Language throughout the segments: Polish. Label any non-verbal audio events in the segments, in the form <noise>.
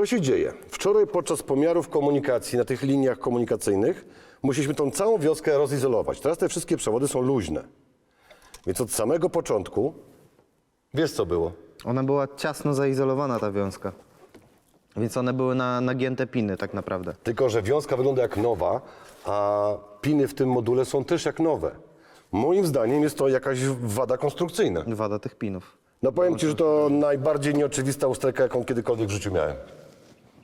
Co się dzieje? Wczoraj podczas pomiarów komunikacji na tych liniach komunikacyjnych musieliśmy tą całą wioskę rozizolować. Teraz te wszystkie przewody są luźne. Więc od samego początku, wiesz co było? Ona była ciasno zaizolowana, ta wiązka. Więc one były na nagięte piny tak naprawdę. Tylko, że wiązka wygląda jak nowa, a piny w tym module są też jak nowe. Moim zdaniem jest to jakaś wada konstrukcyjna. Wada tych pinów. No powiem Ci, że to najbardziej nieoczywista usterka, jaką kiedykolwiek w życiu miałem.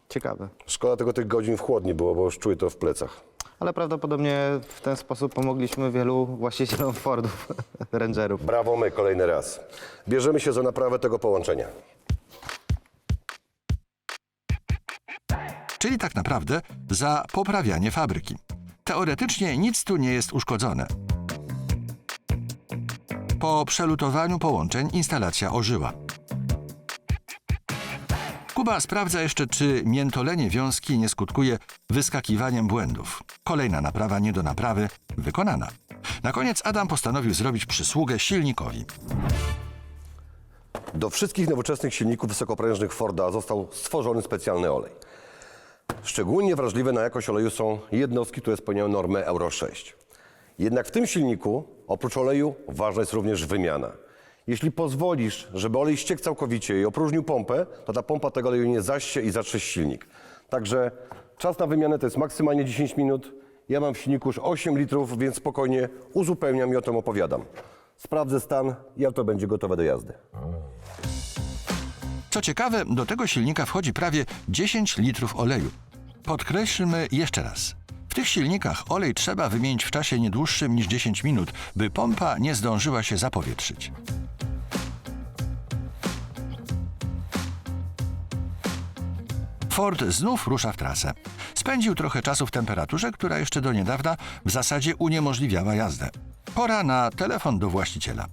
Ciekawe. Szkoda tego tych godzin w chłodni było, bo już czuję to w plecach. Ale prawdopodobnie w ten sposób pomogliśmy wielu właścicielom <laughs> Fordów, Rangerów. Brawo my kolejny raz. Bierzemy się za naprawę tego połączenia. czyli tak naprawdę za poprawianie fabryki. Teoretycznie nic tu nie jest uszkodzone. Po przelutowaniu połączeń instalacja ożyła. Kuba sprawdza jeszcze, czy miętolenie wiązki nie skutkuje wyskakiwaniem błędów. Kolejna naprawa nie do naprawy wykonana. Na koniec Adam postanowił zrobić przysługę silnikowi. Do wszystkich nowoczesnych silników wysokoprężnych Forda został stworzony specjalny olej. Szczególnie wrażliwe na jakość oleju są jednostki, które spełniają normę Euro 6. Jednak w tym silniku, oprócz oleju, ważna jest również wymiana. Jeśli pozwolisz, żeby olej ściekł całkowicie i opróżnił pompę, to ta pompa tego oleju nie zaście i zatrze silnik. Także czas na wymianę to jest maksymalnie 10 minut. Ja mam w silniku już 8 litrów, więc spokojnie uzupełniam i o tym opowiadam. Sprawdzę stan i auto będzie gotowe do jazdy. Co ciekawe, do tego silnika wchodzi prawie 10 litrów oleju. Podkreślmy jeszcze raz. W tych silnikach olej trzeba wymienić w czasie nie dłuższym niż 10 minut, by pompa nie zdążyła się zapowietrzyć. Ford znów rusza w trasę. Spędził trochę czasu w temperaturze, która jeszcze do niedawna w zasadzie uniemożliwiała jazdę. Pora na telefon do właściciela.